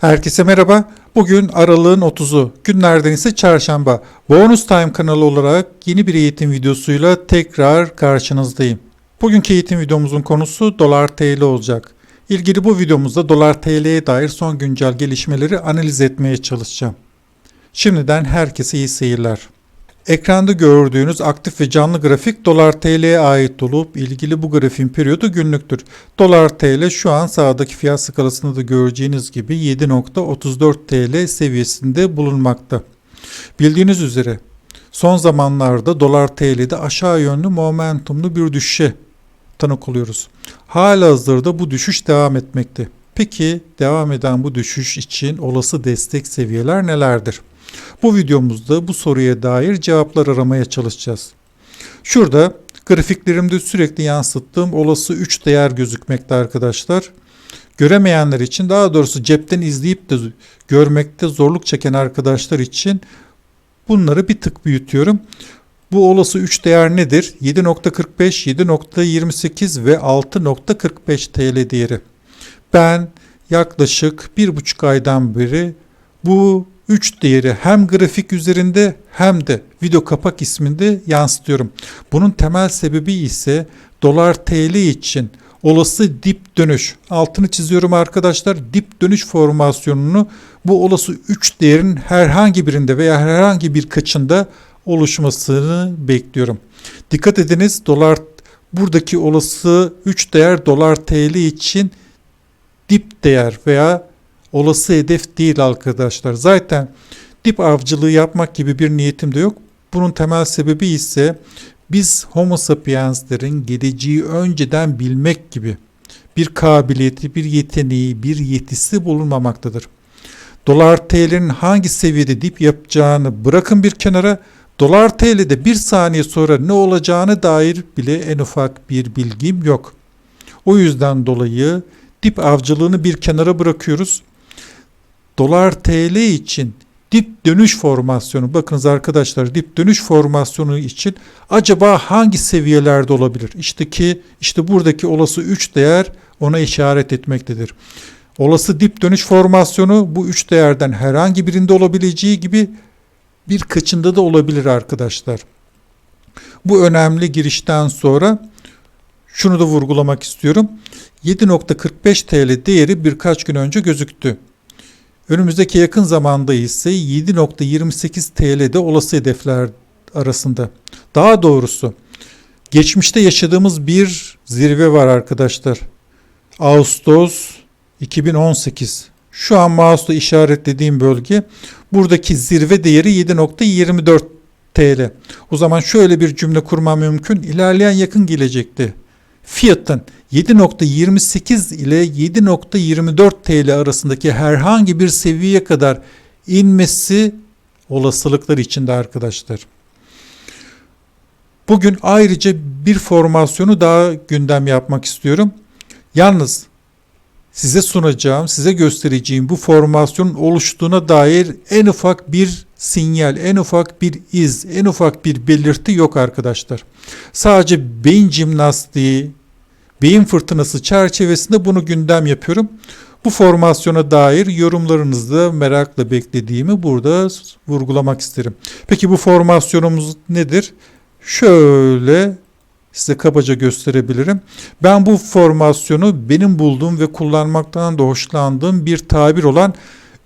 Herkese merhaba. Bugün aralığın 30'u, günlerden ise çarşamba. Bonus Time kanalı olarak yeni bir eğitim videosuyla tekrar karşınızdayım. Bugünkü eğitim videomuzun konusu dolar TL olacak. İlgili bu videomuzda dolar TL'ye dair son güncel gelişmeleri analiz etmeye çalışacağım. Şimdiden herkese iyi seyirler. Ekranda gördüğünüz aktif ve canlı grafik dolar TL'ye ait olup ilgili bu grafiğin periyodu günlüktür. Dolar TL şu an sağdaki fiyat skalasında da göreceğiniz gibi 7.34 TL seviyesinde bulunmakta. Bildiğiniz üzere son zamanlarda dolar TL'de aşağı yönlü momentumlu bir düşüşe tanık oluyoruz. Hala hazırda bu düşüş devam etmekte. Peki devam eden bu düşüş için olası destek seviyeler nelerdir? Bu videomuzda bu soruya dair cevaplar aramaya çalışacağız. Şurada grafiklerimde sürekli yansıttığım olası 3 değer gözükmekte arkadaşlar. Göremeyenler için daha doğrusu cepten izleyip de görmekte zorluk çeken arkadaşlar için bunları bir tık büyütüyorum. Bu olası 3 değer nedir? 7.45, 7.28 ve 6.45 TL değeri. Ben yaklaşık bir buçuk aydan beri bu 3 değeri hem grafik üzerinde hem de video kapak isminde yansıtıyorum. Bunun temel sebebi ise dolar TL için olası dip dönüş. Altını çiziyorum arkadaşlar. Dip dönüş formasyonunu bu olası 3 değerin herhangi birinde veya herhangi bir kaçında oluşmasını bekliyorum. Dikkat ediniz dolar buradaki olası 3 değer dolar TL için dip değer veya olası hedef değil arkadaşlar. Zaten dip avcılığı yapmak gibi bir niyetim de yok. Bunun temel sebebi ise biz homo sapienslerin geleceği önceden bilmek gibi bir kabiliyeti, bir yeteneği, bir yetisi bulunmamaktadır. Dolar TL'nin hangi seviyede dip yapacağını bırakın bir kenara, dolar TL'de bir saniye sonra ne olacağını dair bile en ufak bir bilgim yok. O yüzden dolayı dip avcılığını bir kenara bırakıyoruz dolar TL için dip dönüş formasyonu bakınız arkadaşlar dip dönüş formasyonu için acaba hangi seviyelerde olabilir? İşte ki işte buradaki olası 3 değer ona işaret etmektedir. Olası dip dönüş formasyonu bu 3 değerden herhangi birinde olabileceği gibi birkaçında da olabilir arkadaşlar. Bu önemli girişten sonra şunu da vurgulamak istiyorum. 7.45 TL değeri birkaç gün önce gözüktü. Önümüzdeki yakın zamanda ise 7.28 TL'de olası hedefler arasında. Daha doğrusu geçmişte yaşadığımız bir zirve var arkadaşlar. Ağustos 2018. Şu an mouse'la işaretlediğim bölge buradaki zirve değeri 7.24 TL. O zaman şöyle bir cümle kurmam mümkün. İlerleyen yakın gelecekte fiyatın 7.28 ile 7.24 TL arasındaki herhangi bir seviyeye kadar inmesi olasılıklar içinde arkadaşlar. Bugün ayrıca bir formasyonu daha gündem yapmak istiyorum. Yalnız size sunacağım, size göstereceğim bu formasyonun oluştuğuna dair en ufak bir sinyal, en ufak bir iz, en ufak bir belirti yok arkadaşlar. Sadece beyin jimnastiği, beyin fırtınası çerçevesinde bunu gündem yapıyorum. Bu formasyona dair yorumlarınızı merakla beklediğimi burada vurgulamak isterim. Peki bu formasyonumuz nedir? Şöyle size kabaca gösterebilirim. Ben bu formasyonu benim bulduğum ve kullanmaktan da hoşlandığım bir tabir olan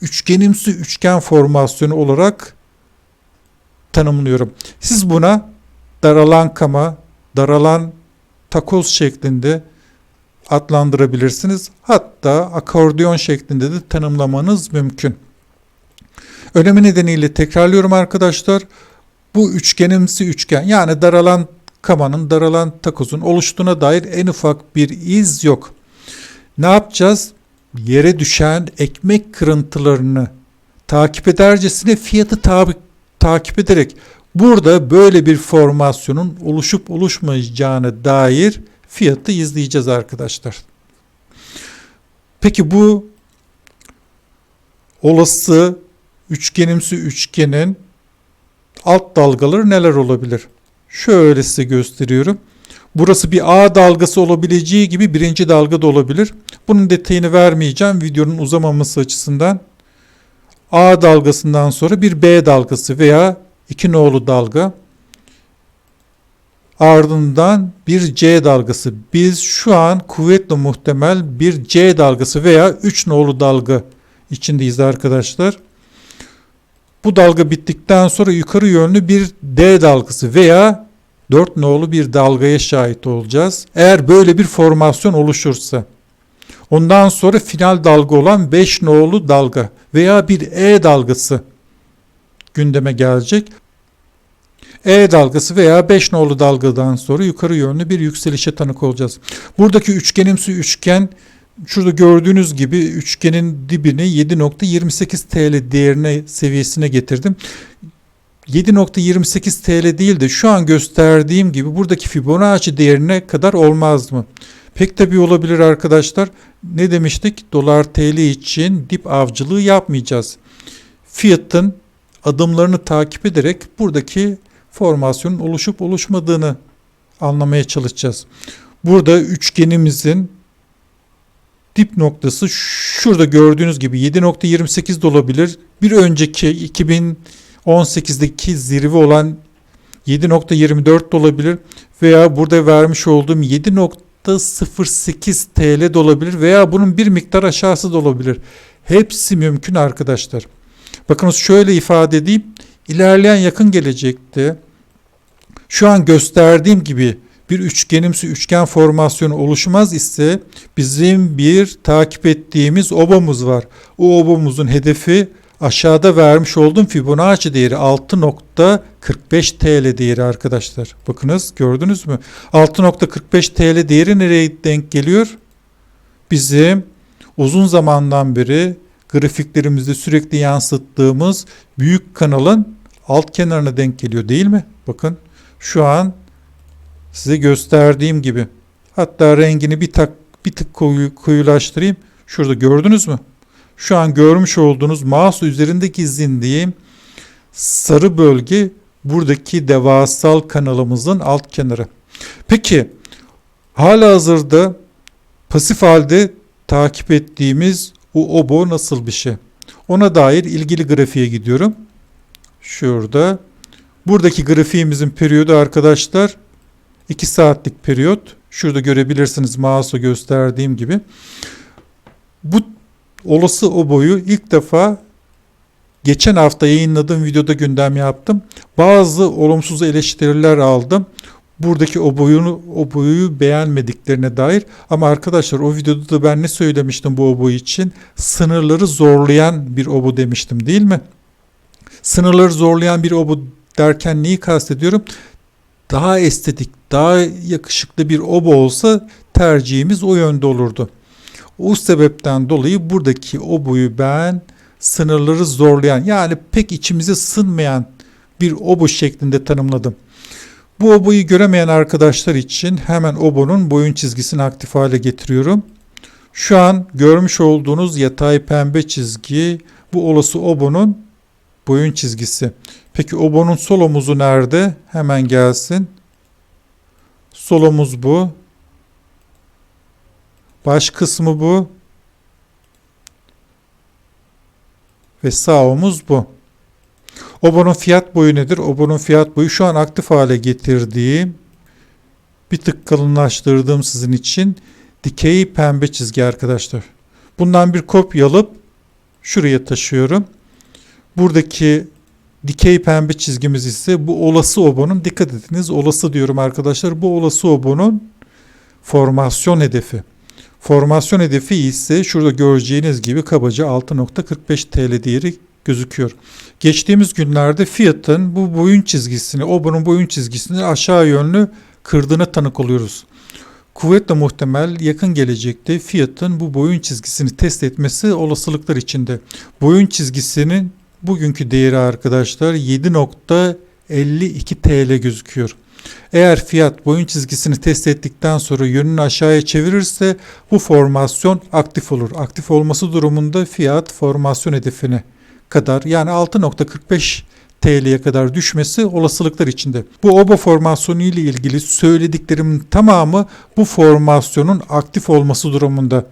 üçgenimsi üçgen formasyonu olarak tanımlıyorum. Siz buna daralan kama, daralan takoz şeklinde adlandırabilirsiniz. Hatta akordeon şeklinde de tanımlamanız mümkün. Önemi nedeniyle tekrarlıyorum arkadaşlar. Bu üçgenimsi üçgen yani daralan kamanın, daralan takozun oluştuğuna dair en ufak bir iz yok. Ne yapacağız? Yere düşen ekmek kırıntılarını takip edercesine fiyatı tabi, takip ederek burada böyle bir formasyonun oluşup oluşmayacağına dair fiyatı izleyeceğiz arkadaşlar. Peki bu olası üçgenimsi üçgenin alt dalgaları neler olabilir? Şöyle size gösteriyorum. Burası bir A dalgası olabileceği gibi birinci dalga da olabilir. Bunun detayını vermeyeceğim videonun uzamaması açısından. A dalgasından sonra bir B dalgası veya iki nolu dalga. Ardından bir C dalgası. Biz şu an kuvvetle muhtemel bir C dalgası veya 3 nolu dalga içindeyiz arkadaşlar. Bu dalga bittikten sonra yukarı yönlü bir D dalgası veya 4 nolu bir dalgaya şahit olacağız. Eğer böyle bir formasyon oluşursa. Ondan sonra final dalga olan 5 nolu dalga veya bir E dalgası gündeme gelecek. E dalgası veya 5 nolu dalgadan sonra yukarı yönlü bir yükselişe tanık olacağız. Buradaki üçgenimsi üçgen şurada gördüğünüz gibi üçgenin dibini 7.28 TL değerine seviyesine getirdim. 7.28 TL değil de şu an gösterdiğim gibi buradaki Fibonacci değerine kadar olmaz mı? Pek tabii olabilir arkadaşlar. Ne demiştik? Dolar TL için dip avcılığı yapmayacağız. Fiyatın adımlarını takip ederek buradaki formasyonun oluşup oluşmadığını anlamaya çalışacağız. Burada üçgenimizin dip noktası şurada gördüğünüz gibi 7.28 de olabilir. Bir önceki 2018'deki zirve olan 7.24 de olabilir veya burada vermiş olduğum 7.08 TL de olabilir veya bunun bir miktar aşağısı da olabilir. Hepsi mümkün arkadaşlar. Bakınız şöyle ifade edeyim. İlerleyen yakın gelecekte şu an gösterdiğim gibi bir üçgenimsi üçgen formasyonu oluşmaz ise bizim bir takip ettiğimiz obamız var. O obamızın hedefi aşağıda vermiş olduğum Fibonacci değeri 6.45 TL değeri arkadaşlar. Bakınız gördünüz mü? 6.45 TL değeri nereye denk geliyor? Bizim uzun zamandan beri grafiklerimizde sürekli yansıttığımız büyük kanalın alt kenarına denk geliyor değil mi? Bakın şu an size gösterdiğim gibi. Hatta rengini bir tak bir tık koyu, koyulaştırayım. Şurada gördünüz mü? Şu an görmüş olduğunuz mouse üzerindeki zindiğim sarı bölge buradaki devasal kanalımızın alt kenarı. Peki hala hazırda pasif halde takip ettiğimiz o obo nasıl bir şey? Ona dair ilgili grafiğe gidiyorum. Şurada. Buradaki grafiğimizin periyodu arkadaşlar 2 saatlik periyot. Şurada görebilirsiniz mouse'la gösterdiğim gibi. Bu olası oboyu ilk defa geçen hafta yayınladığım videoda gündem yaptım. Bazı olumsuz eleştiriler aldım. Buradaki o boyunu o boyu beğenmediklerine dair ama arkadaşlar o videoda da ben ne söylemiştim bu obo için? Sınırları zorlayan bir obo demiştim değil mi? Sınırları zorlayan bir obo derken neyi kastediyorum? Daha estetik, daha yakışıklı bir obo olsa tercihimiz o yönde olurdu. O sebepten dolayı buradaki oboyu ben sınırları zorlayan yani pek içimize sınmayan bir obo şeklinde tanımladım. Bu oboyu göremeyen arkadaşlar için hemen obonun boyun çizgisini aktif hale getiriyorum. Şu an görmüş olduğunuz yatay pembe çizgi bu olası obonun boyun çizgisi. Peki obonun sol omuzu nerede? Hemen gelsin. Sol omuz bu. Baş kısmı bu. Ve sağ omuz bu. Obonun fiyat boyu nedir? Obonun fiyat boyu şu an aktif hale getirdiğim bir tık kalınlaştırdığım sizin için dikey pembe çizgi arkadaşlar. Bundan bir kopya alıp şuraya taşıyorum. Buradaki dikey pembe çizgimiz ise bu olası obonun dikkat ediniz olası diyorum arkadaşlar. Bu olası obonun formasyon hedefi. Formasyon hedefi ise şurada göreceğiniz gibi kabaca 6.45 TL değeri gözüküyor. Geçtiğimiz günlerde fiyatın bu boyun çizgisini, obonun boyun çizgisini aşağı yönlü kırdığına tanık oluyoruz. Kuvvetle muhtemel yakın gelecekte fiyatın bu boyun çizgisini test etmesi olasılıklar içinde. Boyun çizgisinin bugünkü değeri arkadaşlar 7.52 TL gözüküyor. Eğer fiyat boyun çizgisini test ettikten sonra yönünü aşağıya çevirirse bu formasyon aktif olur. Aktif olması durumunda fiyat formasyon hedefine kadar yani 6.45 TL'ye kadar düşmesi olasılıklar içinde. Bu oba formasyonu ile ilgili söylediklerimin tamamı bu formasyonun aktif olması durumunda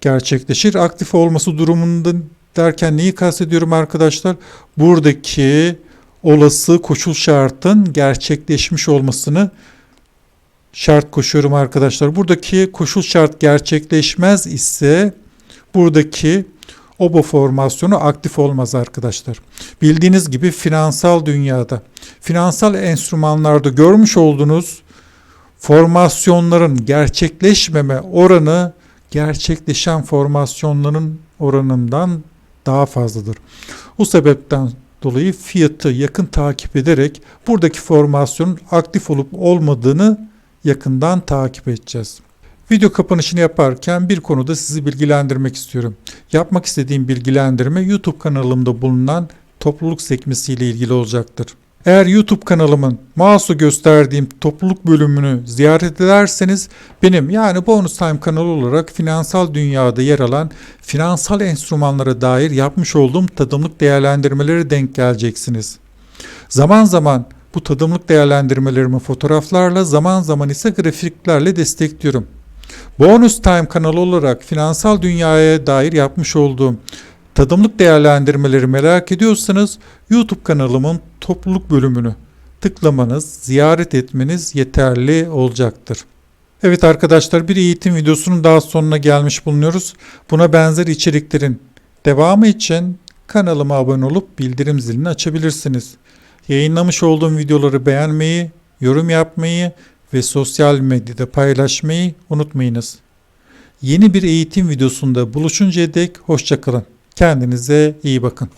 gerçekleşir. Aktif olması durumunda derken neyi kastediyorum arkadaşlar? Buradaki olası koşul şartın gerçekleşmiş olmasını şart koşuyorum arkadaşlar. Buradaki koşul şart gerçekleşmez ise buradaki obo formasyonu aktif olmaz arkadaşlar. Bildiğiniz gibi finansal dünyada, finansal enstrümanlarda görmüş olduğunuz formasyonların gerçekleşmeme oranı gerçekleşen formasyonların oranından daha fazladır. Bu sebepten dolayı fiyatı yakın takip ederek buradaki formasyonun aktif olup olmadığını yakından takip edeceğiz. Video kapanışını yaparken bir konuda sizi bilgilendirmek istiyorum. Yapmak istediğim bilgilendirme YouTube kanalımda bulunan topluluk sekmesiyle ilgili olacaktır. Eğer YouTube kanalımın mouse'u gösterdiğim topluluk bölümünü ziyaret ederseniz benim yani Bonus Time kanalı olarak finansal dünyada yer alan finansal enstrümanlara dair yapmış olduğum tadımlık değerlendirmeleri denk geleceksiniz. Zaman zaman bu tadımlık değerlendirmelerimi fotoğraflarla zaman zaman ise grafiklerle destekliyorum. Bonus Time kanalı olarak finansal dünyaya dair yapmış olduğum tadımlık değerlendirmeleri merak ediyorsanız YouTube kanalımın topluluk bölümünü tıklamanız, ziyaret etmeniz yeterli olacaktır. Evet arkadaşlar bir eğitim videosunun daha sonuna gelmiş bulunuyoruz. Buna benzer içeriklerin devamı için kanalıma abone olup bildirim zilini açabilirsiniz. Yayınlamış olduğum videoları beğenmeyi, yorum yapmayı ve sosyal medyada paylaşmayı unutmayınız. Yeni bir eğitim videosunda buluşuncaya dek hoşçakalın. Kendinize iyi bakın.